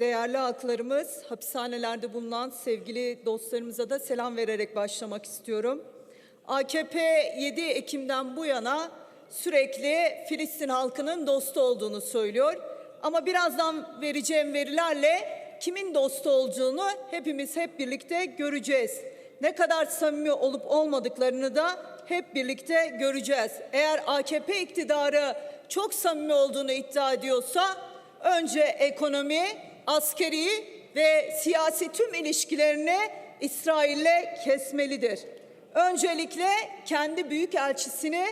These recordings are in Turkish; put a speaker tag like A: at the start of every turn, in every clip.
A: değerli halklarımız, hapishanelerde bulunan sevgili dostlarımıza da selam vererek başlamak istiyorum. AKP 7 Ekim'den bu yana sürekli Filistin halkının dostu olduğunu söylüyor. Ama birazdan vereceğim verilerle kimin dostu olduğunu hepimiz hep birlikte göreceğiz. Ne kadar samimi olup olmadıklarını da hep birlikte göreceğiz. Eğer AKP iktidarı çok samimi olduğunu iddia ediyorsa önce ekonomi, askeri ve siyasi tüm ilişkilerini İsrail'le kesmelidir. Öncelikle kendi büyük elçisini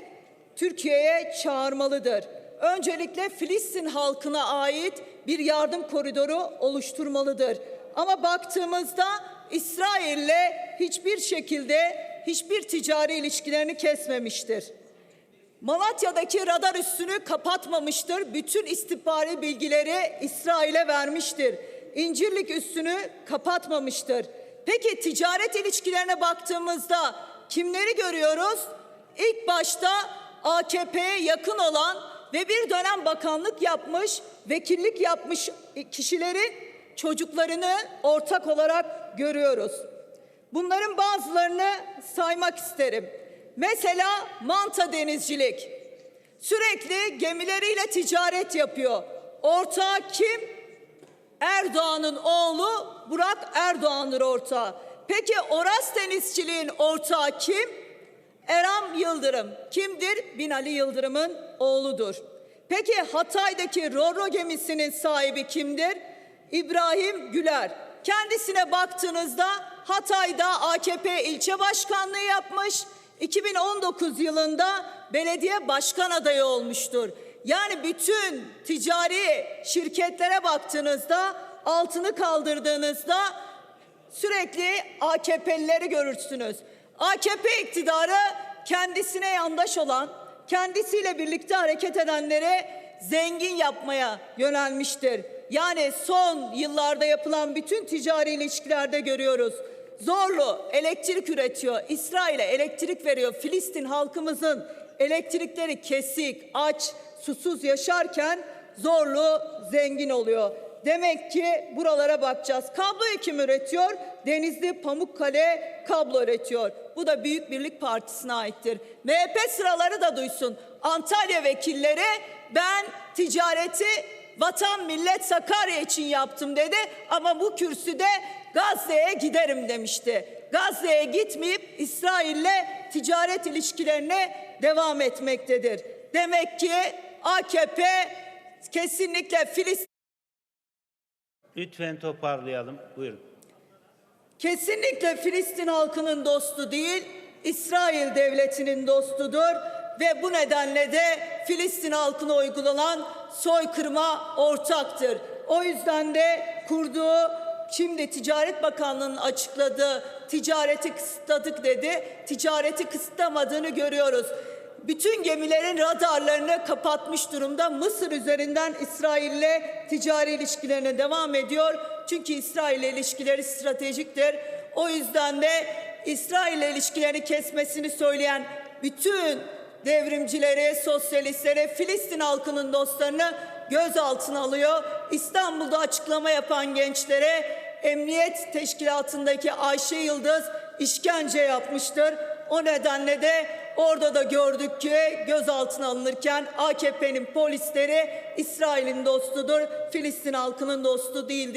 A: Türkiye'ye çağırmalıdır. Öncelikle Filistin halkına ait bir yardım koridoru oluşturmalıdır. Ama baktığımızda İsrail'le hiçbir şekilde hiçbir ticari ilişkilerini kesmemiştir. Malatya'daki radar üssünü kapatmamıştır. Bütün istihbari bilgileri İsrail'e vermiştir. İncirlik üssünü kapatmamıştır. Peki ticaret ilişkilerine baktığımızda kimleri görüyoruz? İlk başta AKP'ye yakın olan ve bir dönem bakanlık yapmış, vekillik yapmış kişilerin çocuklarını ortak olarak görüyoruz. Bunların bazılarını saymak isterim. Mesela manta denizcilik. Sürekli gemileriyle ticaret yapıyor. Ortağı kim? Erdoğan'ın oğlu Burak Erdoğan'dır ortağı. Peki Oras denizciliğin ortağı kim? Eram Yıldırım. Kimdir? Binali Yıldırım'ın oğludur. Peki Hatay'daki Roro gemisinin sahibi kimdir? İbrahim Güler. Kendisine baktığınızda Hatay'da AKP ilçe başkanlığı yapmış. 2019 yılında belediye başkan adayı olmuştur. Yani bütün ticari şirketlere baktığınızda altını kaldırdığınızda sürekli AKP'lileri görürsünüz. AKP iktidarı kendisine yandaş olan, kendisiyle birlikte hareket edenleri zengin yapmaya yönelmiştir. Yani son yıllarda yapılan bütün ticari ilişkilerde görüyoruz. Zorlu elektrik üretiyor, İsrail'e elektrik veriyor. Filistin halkımızın elektrikleri kesik, aç, susuz yaşarken Zorlu zengin oluyor. Demek ki buralara bakacağız. Kabloyu kim üretiyor? Denizli Pamukkale kablo üretiyor. Bu da Büyük Birlik Partisi'ne aittir. MHP sıraları da duysun. Antalya vekilleri ben ticareti vatan millet Sakarya için yaptım dedi ama bu kürsüde Gazze'ye giderim demişti. Gazze'ye gitmeyip İsrail'le ticaret ilişkilerine devam etmektedir. Demek ki AKP kesinlikle Filistin
B: Lütfen toparlayalım. Buyurun.
A: kesinlikle Filistin halkının dostu değil, İsrail devletinin dostudur ve bu nedenle de Filistin halkına uygulanan soykırıma ortaktır. O yüzden de kurduğu şimdi Ticaret Bakanlığı'nın açıkladığı ticareti kısıtladık dedi. Ticareti kısıtlamadığını görüyoruz. Bütün gemilerin radarlarını kapatmış durumda. Mısır üzerinden İsrail'le ticari ilişkilerine devam ediyor. Çünkü İsrail ile ilişkileri stratejiktir. O yüzden de İsrail ile ilişkilerini kesmesini söyleyen bütün devrimcileri, sosyalistleri, Filistin halkının dostlarını gözaltına alıyor. İstanbul'da açıklama yapan gençlere Emniyet Teşkilatı'ndaki Ayşe Yıldız işkence yapmıştır. O nedenle de orada da gördük ki gözaltına alınırken AKP'nin polisleri İsrail'in dostudur, Filistin halkının dostu değildir.